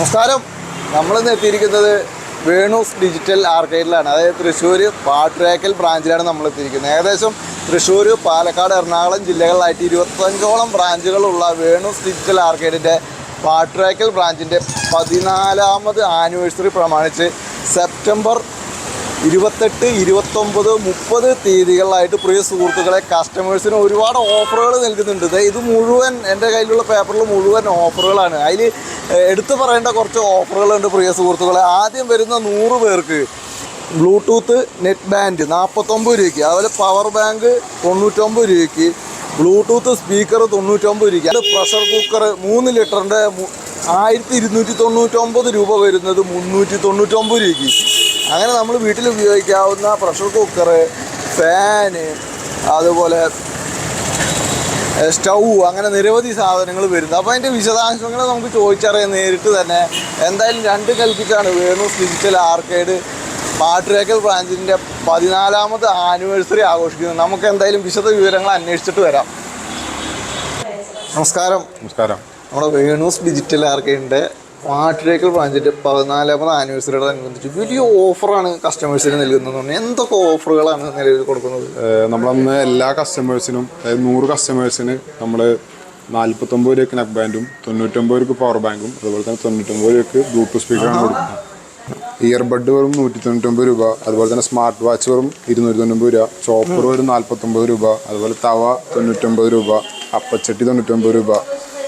നമസ്കാരം. നമ്മളിന്ന് എത്തിയിരിക്കുന്നത് വേണൂസ് ഡിജിറ്റൽ ആർക്കേഡിലാണ്. അതായത് തൃശ്ശൂർ പാട്ടുരേക്കൽ ബ്രാഞ്ചിലാണ് നമ്മൾ എത്തിയിരിക്കുന്നത് ഏകദേശം തൃശ്ശൂർ പാലക്കാട് എറണാകുളം ജില്ലകളിലായിട്ട് ഇരുപത്തഞ്ചോളം ബ്രാഞ്ചുകളുള്ള വേണൂസ് ഡിജിറ്റൽ ആർക്കേഡിന്റെ പാട്ടുരേക്കൽ ബ്രാഞ്ചിന്റെ പതിനാലാമത് ആനിവേഴ്സറി പ്രമാണിച്ച് സെപ്റ്റംബർ ഇരുപത്തെട്ട് ഇരുപത്തൊമ്പത് മുപ്പത് തീയതികളിലായിട്ട് പ്രിയ സുഹൃത്തുക്കളെ കസ്റ്റമേഴ്സിന് ഒരുപാട് ഓഫറുകൾ നൽകുന്നുണ്ട്. ഇത് മുഴുവൻ എന്റെ കയ്യിലുള്ള പേപ്പറിൽ മുഴുവൻ ഓഫറുകളാണ് അതിൽ എടുത്തു പറയേണ്ട കുറച്ച് ഓഫറുകളുണ്ട് പ്രിയ സുഹൃത്തുക്കളെ. ആദ്യം വരുന്ന നൂറ് പേർക്ക് ബ്ലൂടൂത്ത് നെറ്റ് ബാൻഡ് നാൽപ്പത്തൊമ്പത് രൂപയ്ക്ക്. അതുപോലെ പവർ ബാങ്ക് തൊണ്ണൂറ്റൊമ്പത് രൂപയ്ക്ക്. ബ്ലൂടൂത്ത് സ്പീക്കർ തൊണ്ണൂറ്റൊമ്പത് രൂപയ്ക്ക്. അത് പ്രഷർ കുക്കർ മൂന്ന് ലിറ്ററിന്റെ ആയിരത്തി ഇരുന്നൂറ്റി തൊണ്ണൂറ്റൊമ്പത് രൂപ വരുന്നത് മുന്നൂറ്റി തൊണ്ണൂറ്റൊമ്പത് രൂപയ്ക്ക്. അങ്ങനെ നമ്മൾ വീട്ടിൽ ഉപയോഗിക്കാവുന്ന പ്രഷർ കുക്കർ ഫാന് അതുപോലെ സ്റ്റൗ അങ്ങനെ നിരവധി സാധനങ്ങൾ വരുന്നത് അപ്പോൾ അതിന്റെ വിശദാംശങ്ങൾ നമുക്ക് ചോദിച്ചറിയാം നേരിട്ട് തന്നെ. എന്തായാലും രണ്ട് കൽപ്പിച്ചാണ് വേണൂസ് ഡിജിറ്റൽ ആർക്കേഡ് പാട്ടുരേക്കൽ ബ്രാഞ്ചിന്റെ പതിനാലാമത് ആനിവേഴ്സറി ആഘോഷിക്കുന്നത്. നമുക്ക് എന്തായാലും വിശദ വിവരങ്ങൾ അന്വേഷിച്ചിട്ട് വരാം. നമസ്കാരം. നമസ്കാരം. നമ്മുടെ വേണൂസ് ഡിജിറ്റൽ ആർക്കേഡിന്റെ പാട്ടുരേക്കൽ ബ്രാഞ്ചിന്റെ പതിനാലാമത് ആനിവേഴ്സറിയോടനുബന്ധിച്ച് വലിയ ഓഫറാണ് കസ്റ്റമേഴ്സിന് നൽകുന്നത് എന്തൊക്കെ ഓഫറുകളാണ് നിലവിൽ കൊടുക്കുന്നത്? നമ്മളന്ന് എല്ലാ കസ്റ്റമേഴ്സിനും അതായത് നൂറ് കസ്റ്റമേഴ്സിന് നമ്മൾ നാൽപ്പത്തൊമ്പത് രൂപയ്ക്ക് നെക്ക് ബാൻഡും തൊണ്ണൂറ്റൊമ്പത് രൂപയ്ക്ക് പവർ ബാങ്കും അതുപോലെ തന്നെ തൊണ്ണൂറ്റൊമ്പത് രൂപയ്ക്ക് ബ്ലൂടൂത്ത് സ്പീക്കറാണ് കൊടുക്കുന്നത് ഇയർബഡ് വെറും നൂറ്റി തൊണ്ണൂറ്റൊമ്പത് രൂപ അതുപോലെ തന്നെ സ്മാർട്ട് വാച്ച് വെറും ഇരുന്നൂറ്റി തൊണ്ണൂറ്റൊമ്പത് രൂപ ചോപ്പർ വെറും നാൽപ്പത്തൊമ്പത് രൂപ അതുപോലെ തവ തൊണ്ണൂറ്റൊമ്പത് രൂപ അപ്പച്ചട്ടി തൊണ്ണൂറ്റൊമ്പത് രൂപ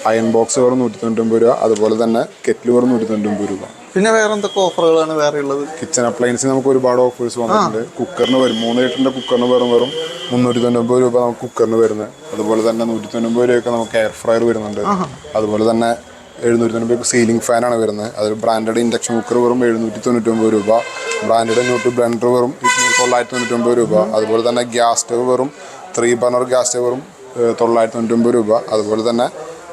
അയൺ ബോക്സ് വെറും നൂറ്റി തൊണ്ണൂറ്റൊമ്പത് രൂപ. അതുപോലെ തന്നെ കെറ്റിൽ വെറും നൂറ്റി തൊണ്ണൂറ്റൊമ്പത് രൂപ. പിന്നെ വേറെ എന്തൊക്കെ ഓഫറുകളാണ് വേറെ ഉള്ളത്? കിച്ചൺ അപ്ലയൻസിന് നമുക്ക് ഒരുപാട് ഓഫേഴ്സ് വന്നിട്ടുണ്ട്. കുക്കറിന് വരും. മൂന്ന് ലിറ്ററിന്റെ കുക്കറിന് വെറും വെറും മുന്നൂറ്റി തൊണ്ണൂറ്റൊമ്പത് രൂപ നമുക്ക് കുക്കറിന് വരുന്നത്. അതുപോലെ തന്നെ നൂറ്റി തൊണ്ണൂറ്റൊമ്പത് രൂപയൊക്കെ നമുക്ക് എയർ ഫ്രയർ വരുന്നുണ്ട്. അതുപോലെ തന്നെ എഴുന്നൂറ്റി തൊണ്ണൂറ് സീലിംഗ് ഫാനാണ് വരുന്നത്. അതിൽ ബ്രാൻഡഡ് ഇൻഡക്ഷൻ കുക്കർ വെറും എഴുന്നൂറ്റി തൊണ്ണൂറ്റൊമ്പത് രൂപ. ബ്രാൻഡഡ് നോട്ട് ബ്ലെൻഡർ വെറും തൊള്ളായിരത്തി തൊണ്ണൂറ്റൊമ്പത് രൂപ. അതുപോലെ തന്നെ ഗ്യാസ് സ്റ്റവ് വെറും ത്രീ ബർണർ ഗ്യാസ് സ്റ്റവ് വെറും തൊള്ളായിരത്തി തൊള്ളായിരത്തി തൊണ്ണൂറ്റൊമ്പത് രൂപ. അതുപോലെ തന്നെ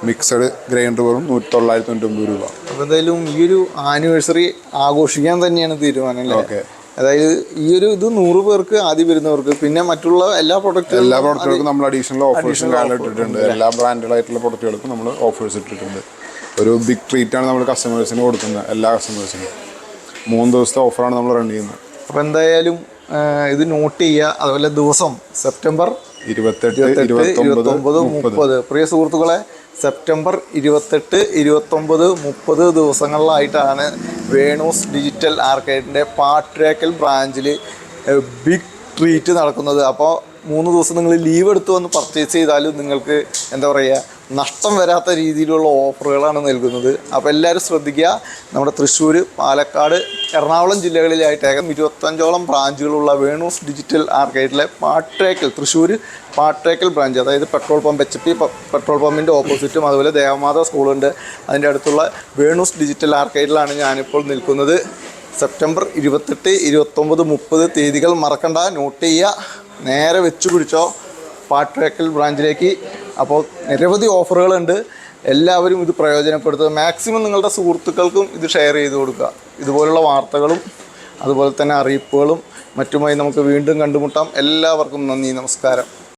മിക്സഡ് ഗ്രൈൻഡർ വെറും നൂറ്റി തൊള്ളായിരത്തി തൊണ്ണൂറ്റൊമ്പത് രൂപ. അപ്പോൾ എന്തായാലും ഈ ഒരു ആനിവേഴ്സറി ആഘോഷിക്കാൻ തന്നെയാണ് തീരുമാനം അല്ലേ? ഓക്കെ. അതായത് ഈ ഒരു ഇത് നൂറ് പേർക്ക് ആദ്യം വരുന്നവർക്ക് പിന്നെ മറ്റുള്ള എല്ലാ പ്രൊഡക്റ്റും എല്ലാ പ്രൊഡക്റ്റുകൾക്കും നമ്മൾ അഡീഷണൽ ഓഫേഴ്സ് ഇട്ടിട്ടുണ്ട്. എല്ലാ ബ്രാൻഡുകളായിട്ടുള്ള പ്രൊഡക്റ്റുകൾക്കും നമ്മൾ ഓഫേഴ്സ് ഇട്ടിട്ടുണ്ട്. ഒരു ബിഗ് ട്രീറ്റ് ആണ് നമ്മൾ കസ്റ്റമേഴ്സിന് കൊടുക്കുന്നത് എല്ലാ കസ്റ്റമേഴ്സിനും മൂന്ന് ദിവസത്തെ ഓഫറാണ് നമ്മൾ റൺ ചെയ്യുന്നത്. അപ്പോൾ എന്തായാലും ഇത് നോട്ട് ചെയ്യുക. അതുപോലെ ദിവസം സെപ്റ്റംബർ ഇരുപത്തെട്ട് ഇരുപത്തൊമ്പത് മുപ്പത്. പ്രിയ സുഹൃത്തുക്കളെ സെപ്റ്റംബർ ഇരുപത്തെട്ട് ഇരുപത്തൊമ്പത് മുപ്പത് ദിവസങ്ങളിലായിട്ടാണ് വേണൂസ് ഡിജിറ്റൽ ആർക്കേഡിന്റെ പാട്രേക്കൽ ബ്രാഞ്ചിൽ ബിഗ് ട്രീറ്റ് നടക്കുന്നത്. അപ്പോൾ മൂന്ന് ദിവസം നിങ്ങൾ ലീവ് എടുത്ത് വന്ന് പർച്ചേസ് ചെയ്താലും നിങ്ങൾക്ക് എന്താ പറയുക നഷ്ടം വരാത്ത രീതിയിലുള്ള ഓഫറുകളാണ് നൽകുന്നത്. അപ്പോൾ എല്ലാവരും ശ്രദ്ധിക്കുക. നമ്മുടെ തൃശ്ശൂർ പാലക്കാട് എറണാകുളം ജില്ലകളിലായിട്ട് ഏകം ഇരുപത്തഞ്ചോളം ബ്രാഞ്ചുകളുള്ള വേണൂസ് ഡിജിറ്റൽ ആർക്കേഡിലെ പാട്രേക്കൽ തൃശ്ശൂർ പാട്രേക്കൽ ബ്രാഞ്ച് അതായത് petrol pump H P petrol പമ്പിന്റെ ഓപ്പോസിറ്റും അതുപോലെ ദേവമാത സ്കൂളുണ്ട്. അതിന്റെ അടുത്തുള്ള വേണൂസ് ഡിജിറ്റൽ ആർക്കേഡിലാണ് ഞാനിപ്പോൾ നിൽക്കുന്നത്. സെപ്റ്റംബർ ഇരുപത്തെട്ട് ഇരുപത്തൊമ്പത് മുപ്പത് തീയതികൾ മറക്കണ്ട. നോട്ട് ചെയ്യുക. നേരെ വെച്ചു പിടിച്ചോ. പാട്രേക്കൽ ബ്രാഞ്ചിലേക്ക് അപ്പോൾ നിരവധി ഓഫറുകളുണ്ട്. എല്ലാവരും ഇത് പ്രയോജനപ്പെടുത്തുക. മാക്സിമം നിങ്ങളുടെ സുഹൃത്തുക്കൾക്കും ഇത് ഷെയർ ചെയ്ത് കൊടുക്കുക. ഇതുപോലുള്ള വാർത്തകളും അതുപോലെ തന്നെ അറിയിപ്പുകളും മറ്റുമായി നമുക്ക് വീണ്ടും കണ്ടുമുട്ടാം. എല്ലാവർക്കും നന്ദി നമസ്കാരം.